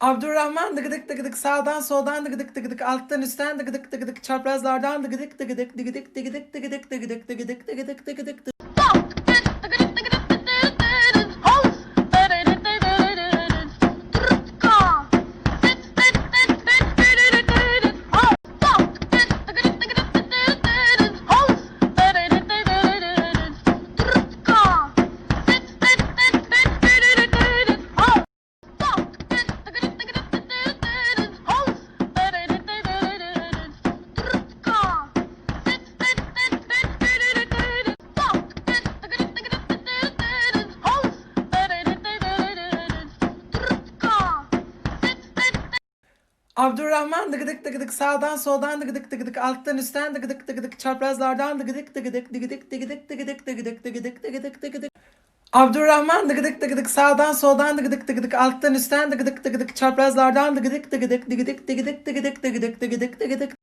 Abdurrahman dıgıdık dıgıdık sağdan soldan dıgıdık dıgıdık alttan üstten dıgıdık dıgıdık çaprazlardan dıgıdık dıgıdık dıgıdık dıgıdık dıgıdık dıgıdık dıgıdık dıgıdık dıgıdık dıgıdık Abdurrahman dıgıdık dıgıdık sağdan soldan dıgıdık dıgıdık alttan üstten dıgıdık dıgıdık çaprazlardan dıgıdık dıgıdık dıgıdık dıgıdık dıgıdık dıgıdık dıgıdık dıgıdık dıgıdık Abdurrahman dıgıdık dıgıdık sağdan soldan dıgıdık dıgıdık alttan üstten dıgıdık dıgıdık çaprazlardan dıgıdık dıgıdık dıgıdık dıgıdık dıgıdık dıgıdık dıgıdık